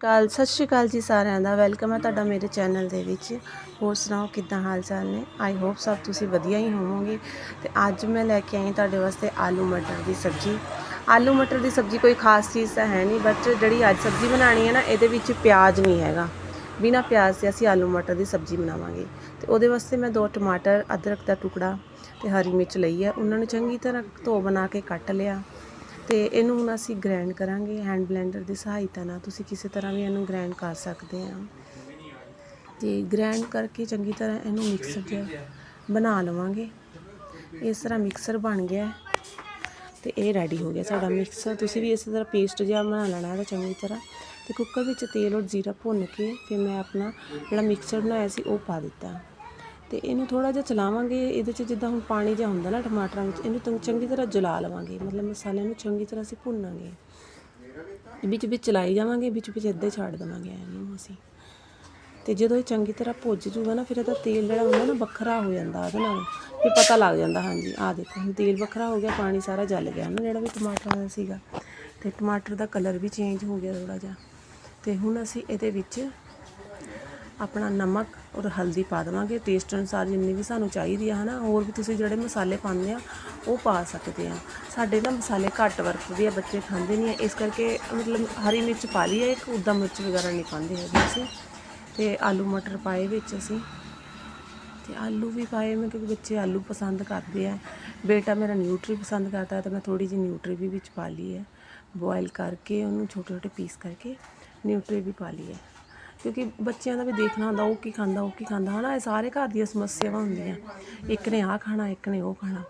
ਕਾਲ, ਸਤਿ ਸ਼੍ਰੀ ਅਕਾਲ ਜੀ ਸਾਰਿਆਂ ਦਾ। ਵੈਲਕਮ ਹੈ ਤੁਹਾਡਾ ਮੇਰੇ ਚੈਨਲ ਦੇ ਵਿੱਚ। ਹੋਰ ਸੁਣਾਓ ਕਿੱਦਾਂ ਹਾਲ ਚਾਲ ਨੇ? ਆਈ ਹੋਪ ਸਭ ਤੁਸੀਂ ਵਧੀਆ ਹੀ ਹੋਵੋਗੇ। ਤੇ ਅੱਜ ਮੈਂ ਲੈ ਕੇ ਆਈ ਤੁਹਾਡੇ ਵਾਸਤੇ ਆਲੂ ਮਟਰ ਦੀ ਸਬਜ਼ੀ। ਆਲੂ ਮਟਰ ਦੀ ਸਬਜ਼ੀ ਕੋਈ ਖਾਸ ਚੀਜ਼ ਤਾਂ ਹੈ ਨਹੀਂ ਬਟ ਜਿਹੜੀ ਅੱਜ ਸਬਜ਼ੀ ਬਣਾਣੀ ਹੈ ਨਾ, ਇਹਦੇ ਵਿੱਚ ਪਿਆਜ਼ ਨਹੀਂ ਹੈਗਾ। ਬਿਨਾ ਪਿਆਜ਼ ਦੇ ਅਸੀਂ ਆਲੂ ਮਟਰ ਦੀ ਸਬਜ਼ੀ ਬਣਾਵਾਂਗੇ। ਤੇ ਉਹਦੇ ਵਾਸਤੇ ਮੈਂ ਦੋ ਟਮਾਟਰ, ਅਦਰਕ ਦਾ ਟੁਕੜਾ ਤੇ ਹਰੀ ਮਿਰਚ ਲਈ ਹੈ। ਉਹਨਾਂ ਨੂੰ ਚੰਗੀ ਤਰ੍ਹਾਂ ਧੋ ਬਣਾ ਕੇ ਕੱਟ ਲਿਆ। ਤੇ ਇਹਨੂੰ ਹੁਣ ਅਸੀਂ ਗ੍ਰਾਈਂਡ ਕਰਾਂਗੇ ਹੈਂਡ ਬਲੈਂਡਰ ਦੀ ਸਹਾਇਤਾ ਨਾਲ। ਤੁਸੀਂ ਕਿਸੇ ਤਰ੍ਹਾਂ ਵੀ ਇਹਨੂੰ ਗ੍ਰਾਈਂਡ ਕਰ ਸਕਦੇ ਆ। ਤੇ ਗ੍ਰਾਈਂਡ ਕਰਕੇ ਚੰਗੀ ਤਰ੍ਹਾਂ ਇਹਨੂੰ ਮਿਕਸਰ ਜਿਹਾ ਬਣਾ ਲਵਾਂਗੇ। ਇਸ ਤਰ੍ਹਾਂ ਮਿਕਸਰ ਬਣ ਗਿਆ। ਹੈ ਤੇ ਇਹ ਰੈਡੀ ਹੋ ਗਿਆ ਸਾਡਾ ਮਿਕਸਰ ਤੁਸੀਂ ਵੀ ਇਸੇ ਤਰ੍ਹਾਂ ਪੇਸਟ ਜਿਹਾ ਬਣਾ ਲੈਣਾ ਹੈ ਚੰਗੀ ਤਰ੍ਹਾਂ। ਤੇ ਕੁੱਕਰ ਵਿੱਚ ਤੇਲ ਔਰ ਜੀਰਾ ਭੁੰਨ ਕੇ ਫਿਰ ਮੈਂ ਆਪਣਾ ਜਿਹੜਾ ਮਿਕਸਰ ਬਣਾਇਆ ਸੀ ਉਹ ਪਾ ਦਿੱਤਾ। ਤੇ ਇਹਨੂੰ ਥੋੜਾ ਜਿਹਾ ਚਲਾਵਾਂਗੇ, ਇਹਦੇ 'ਚ ਜਿੱਦਾਂ ਹੁਣ ਪਾਣੀ ਜਿਹਾ ਹੁੰਦਾ ਨਾ ਟਮਾਟਰਾਂ ਵਿੱਚ, ਇਹਨੂੰ ਤਾਂ ਚੰਗੀ ਤਰ੍ਹਾਂ ਜਲਾ ਲਵਾਂਗੇ, ਮਤਲਬ ਮਸਾਲਿਆਂ ਨੂੰ ਚੰਗੀ ਤਰ੍ਹਾਂ ਅਸੀਂ ਭੁੰਨਾਂਗੇ। ਵਿੱਚ ਵਿੱਚ ਚਲਾਈ ਜਾਵਾਂਗੇ, ਵਿੱਚ ਵਿੱਚ ਇੱਦਾਂ ਛੱਡ ਦੇਵਾਂਗੇ ਇਹਨੂੰ ਅਸੀਂ। ਤੇ ਜਦੋਂ ਇਹ ਚੰਗੀ ਤਰ੍ਹਾਂ ਭੁੱਜ ਜੂਗਾ ਨਾ, ਫਿਰ ਇਹਦਾ ਤੇਲ ਜਿਹੜਾ ਹੁੰਦਾ ਨਾ ਵੱਖਰਾ ਹੋ ਜਾਂਦਾ ਉਹਦੇ ਨਾਲ। ਵੀ ਪਤਾ ਲੱਗ ਜਾਂਦਾ, ਹਾਂਜੀ, ਆਹ ਦੇਖੋ, ਹੁਣ ਤੇਲ ਵੱਖਰਾ ਹੋ ਗਿਆ, ਪਾਣੀ ਸਾਰਾ ਜਲ ਗਿਆ ਨਾ ਜਿਹੜਾ ਵੀ ਟਮਾਟਰਾਂ ਦਾ ਸੀਗਾ। ਤੇ ਟਮਾਟਰ ਦਾ ਕਲਰ ਵੀ ਚੇਂਜ ਹੋ ਗਿਆ ਥੋੜਾ ਜਿਹਾ। ਤੇ ਹੁਣ ਅਸੀਂ ਇਹਦੇ ਵਿੱਚ ਆਪਣਾ ਨਮਕ ਔਰ ਹਲਦੀ ਪਾ ਦੇਵਾਂਗੇ। ਟੇਸਟ ਅਨੁਸਾਰ ਜਿੰਨੀ ਵੀ ਸਾਨੂੰ ਚਾਹੀਦੀ ਆ, ਹਨਾ, ਹੋਰ ਵੀ ਤੁਸੀਂ ਜਿਹੜੇ ਮਸਾਲੇ ਪਾਉਂਦੇ ਆ, ਉਹ ਪਾ ਸਕਦੇ ਆ। ਸਾਡੇ ਨਾ ਮਸਾਲੇ ਘੱਟ ਵਰਤਦੇ ਆ, ਬੱਚੇ ਖਾਂਦੇ ਨਹੀਂ ਆ। ਇਸ ਕਰਕੇ ਮਤਲਬ ਹਰੀ ਮਿਰਚ ਪਾ ਲਈ ਹੈ ਇੱਕ ਉੱਦਾਂ ਮਿਰਚ ਵਗੈਰਾ ਨਹੀਂ ਪਾਉਂਦੇ ਹੈਗੇ ਅਸੀਂ। ਤੇ ਆਲੂ ਮਟਰ ਪਾਏ ਵਿੱਚ ਅਸੀਂ। ਤੇ ਆਲੂ ਵੀ ਪਾਏ, ਮੈਂ ਕਿਉਂਕਿ ਬੱਚੇ ਆਲੂ ਪਸੰਦ ਕਰਦੇ ਆ। ਬੇਟਾ ਮੇਰਾ ਨਿਊਟਰੀ ਪਸੰਦ ਕਰਦਾ ਤਾਂ ਮੈਂ ਥੋੜੀ ਜਿਹੀ ਨਿਊਟਰੀ ਵੀ ਵਿੱਚ ਪਾ ਲਈ ਹੈ। ਬੋਇਲ ਕਰਕੇ ਉਹਨੂੰ ਛੋਟੇ ਛੋਟੇ ਪੀਸ ਕਰਕੇ ਨਿਊਟਰੀ ਵੀ ਪਾ ਲਈ ਹੈ। ਕਿਉਂਕਿ ਬੱਚਿਆਂ ਦਾ ਵੀ ਦੇਖਣਾ ਹੁੰਦਾ, ਉਹ ਕੀ ਖਾਂਦਾ, ਉਹ ਕੀ ਖਾਂਦਾ, ਹਨਾ? ਇਹ ਸਾਰੇ ਘਰ ਦੀਆਂ ਸਮੱਸਿਆਵਾਂ ਹੁੰਦੀਆਂ। ਇੱਕ ਨੇ ਆਹ ਖਾਣਾ, ਇੱਕ ਨੇ ਉਹ ਖਾਣਾ।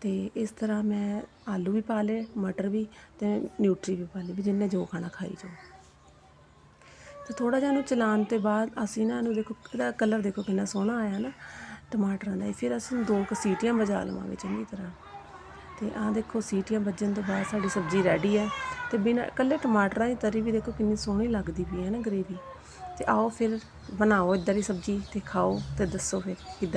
ਤੇ ਇਸ ਤਰ੍ਹਾਂ ਮੈਂ ਆਲੂ ਵੀ ਪਾ ਲਏ, ਮਟਰ ਵੀ ਤੇ ਨਿਊਟਰੀ ਵੀ ਪਾ ਲਈ, ਵੀ ਜਿੰਨੇ ਜੋ ਖਾਣਾ ਖਾਈ ਜਾਓ। ਤੇ ਥੋੜਾ ਜਿਹਾ ਇਹਨੂੰ ਚਲਾਉਣ ਤੇ ਬਾਅਦ ਅਸੀਂ ਨਾ ਇਹਨੂੰ ਦੇਖੋ, ਇਹਦਾ ਕਲਰ ਦੇਖੋ ਕਿੰਨਾ ਸੋਹਣਾ ਆਇਆ ਨਾ, ਟਮਾਟਰਾਂ ਦਾ। ਫਿਰ ਅਸੀਂ ਦੋ ਕੁ ਸੀਟੀਆਂ ਵਜਾ ਲਵਾਂਗੇ ਚੰਗੀ ਤਰ੍ਹਾਂ। ਤੇ ਆਹ ਦੇਖੋ, ਸੀਟੀਆਂ ਵੱਜਣ ਤੋਂ ਬਾਅਦ ਸਾਡੀ ਸਬਜ਼ੀ ਰੈਡੀ ਹੈ। ਤੇ ਬਿਨਾਂ ਇਕੱਲੇ ਟਮਾਟਰਾਂ ਦੀ ਤਰੀ ਵੀ ਦੇਖੋ ਕਿੰਨੀ ਸੋਹਣੀ ਲੱਗਦੀ ਪਈ ਹੈ ਨਾ ਗ੍ਰੇਵੀ ਤੇ ਆਓ ਫਿਰ ਬਣਾਓ ਇਦਾਂ ਦੀ ਸਬਜ਼ੀ ਤੇ ਖਾਓ ਤੇ ਦੱਸੋ ਫਿਰ ਕਿੱਦਾਂ